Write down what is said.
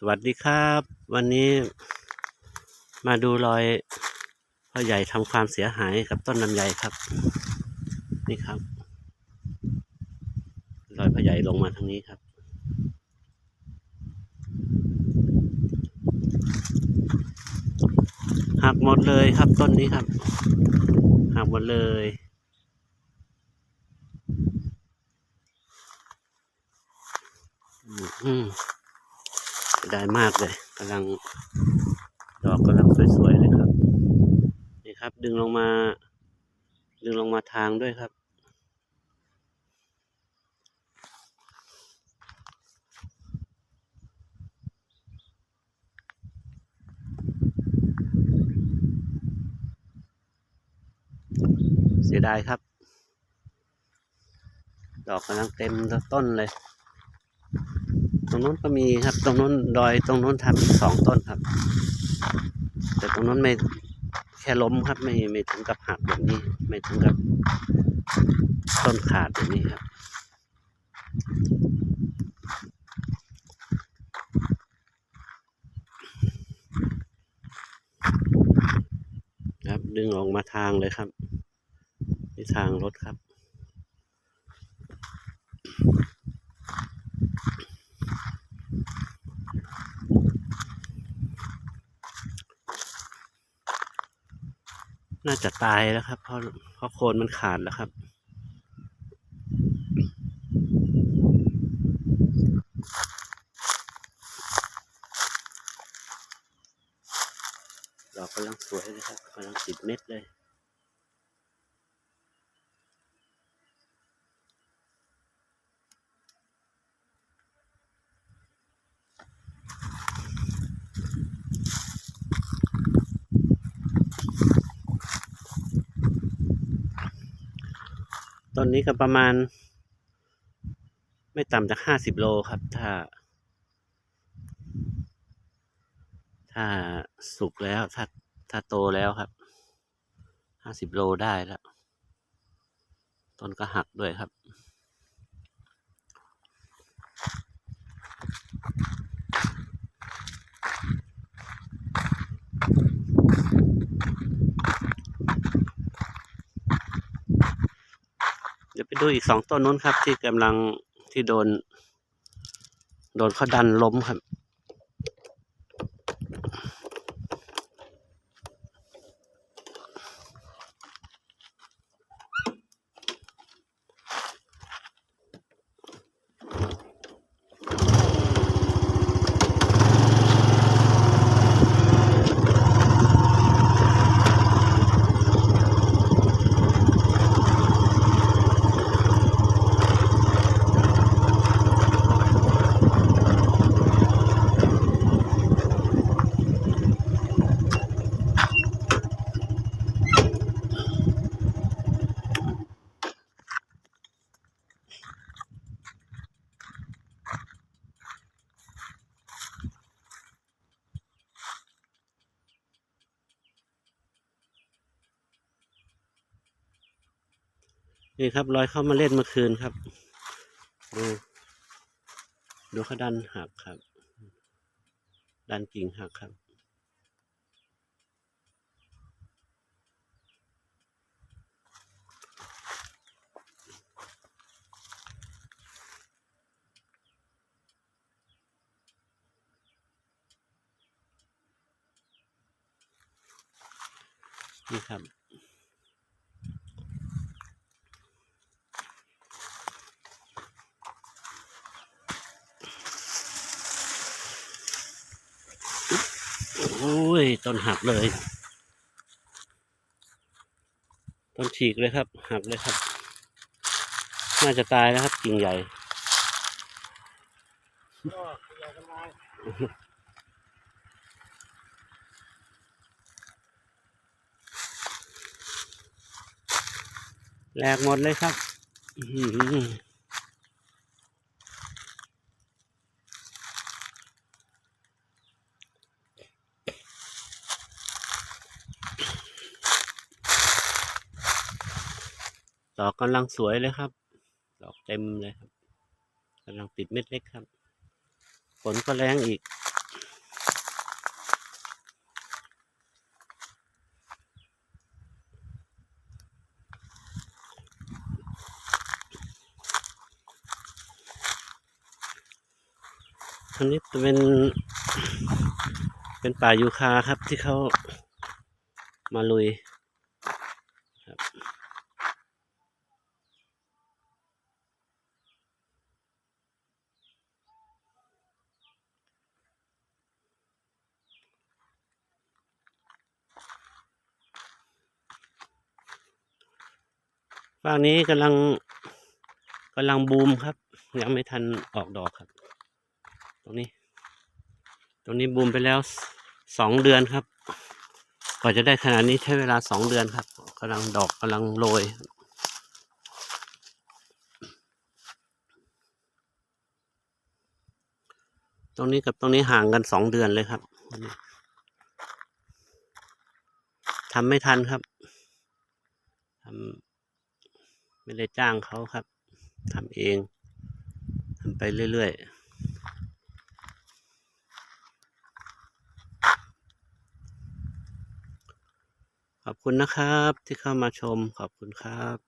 สวัสดีครับ วันนี้มาดูรอยพ่อใหญ่ทำความเสียหายกับต้นลำไยครับ นี่ครับ รอยพ่อใหญ่ลงมาทางนี้ครับ หักหมดเลยครับต้นนี้ครับ หักหมดเลยอืมอืมเสีย ได้มากเลยกำลังดอกกำลังสวยๆเลยครับนี่ครับ ดึงลงมา ดึงลงมาทางด้วยครับ เสียดายครับ ดอกกำลังเต็มต้นเลย รงนู้นก็มีครับ ตรงนู้นดอยตรงนู้นทำอีกสองต้นครับ แต่ตรงนู้นไม่แค่ล้มครับ ไม่ไม่ถึงกับหักแบบนี้ ไม่ถึงกับต้นขาดแบบนี้ครับครับดึงออกมาทางเลยครับที่ทางรถครับ น่าจะตายแล้วครับเพราะเพราะโคนมันขาดแล้วครับดอกกำลังสวยเลยครับกำลังติดเม็ดเลย ต้นนี้ก็ประมาณ ไม่ต่ำจากห้าสิบโลครับ ถ้า ถ้าสุกแล้ว ถ้าถ้าโตแล้วครับ ห้าสิบโลได้แล้ว ต้นก็หักด้วยครับ ดูอีกสองต้นนู้นครับ ที่กำลังที่โดน โดนเขาดันล้มครับ นี่ครับ รอยเข้ามาเล่นเมื่อคืนครับ ดูดูเขาดันหักครับ ดันกิ่งหักครับ นี่ครับ อ้ยต้นหักเลย ต้นฉีกเลยครับ หักเลยครับ น่าจะตายแล้วครับกิ่งใหญ่แหลกหมดเลยครับ ดอกกำลังสวยเลยครับ ดอกเต็มเลยครับกำลังติดเม็ดเล็กครับ ฝนก็แรงอีก อันนี้เป็นเป็นป่ายูคาครับที่เขามาลุย ฝั่งนี้กำลังกำลังบูมครับ ยังไม่ทันออกดอกครับ ตรงนี้ ตรงนี้บูมไปแล้วสองเดือนครับกว่าจะได้ขนาดนี้ใช้เวลาสองเดือนครับกำลังดอกกำลังโรยตรงนี้กับตรงนี้ห่างกันสองเดือนเลยครับทำไม่ทันครับทำ ไม่ได้จ้างเขาครับทำเองทำไปเรื่อยๆขอบคุณนะครับที่เข้ามาชมขอบคุณครับ